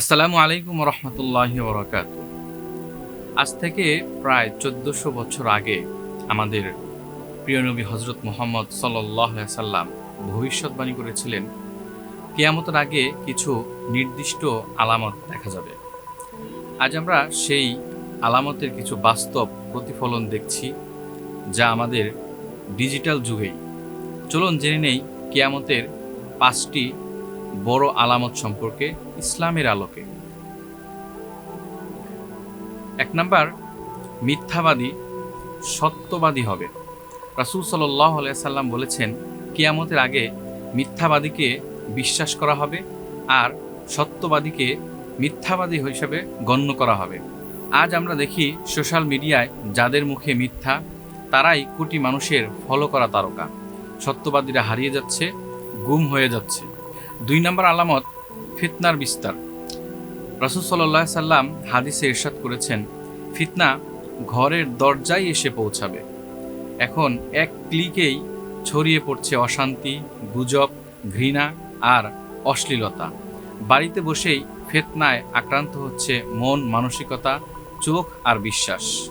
আসসালামু আলাইকুম রহমতুল্লাহ বরকাত আজ থেকে প্রায় চোদ্দশো বছর আগে আমাদের প্রিয় নবী হজরত মোহাম্মদ সাল্লাম ভবিষ্যৎবাণী করেছিলেন, কেয়ামতের আগে কিছু নির্দিষ্ট আলামত দেখা যাবে। আজ আমরা সেই আলামতের কিছু বাস্তব প্রতিফলন দেখছি, যা আমাদের ডিজিটাল যুগেই। চলুন জেনে নেই কেয়ামতের পাঁচটি বড় আলামত সম্পর্কে ইসলামের আলোকে। এক নাম্বার, মিথ্যাবাদী সত্যবাদী হবে। রাসুল সাল্লাম বলেছেন, কিয়ামতের আগে মিথ্যাবাদীকে বিশ্বাস করা হবে আর সত্যবাদীকে মিথ্যাবাদী হিসেবে গণ্য করা হবে। আজ আমরা দেখি সোশ্যাল মিডিয়ায় যাদের মুখে মিথ্যা, তারাই কোটি মানুষের ফলো করা তারকা। সত্যবাদীরা হারিয়ে যাচ্ছে, গুম হয়ে যাচ্ছে। দুই নম্বর আলামত, ফিতনার বিস্তার। রাসুল সাল্লাহ সাল্লাম হাদিসে ইরশাদ করেছেন, ফিতনা ঘরের দরজায় এসে পৌঁছাবে। এখন এক ক্লিকেই ছড়িয়ে পড়ছে অশান্তি, গুজব, ঘৃণা আর অশ্লীলতা। বাড়িতে বসেই ফেতনায় আক্রান্ত হচ্ছে মন, মানসিকতা, চোখ আর বিশ্বাস।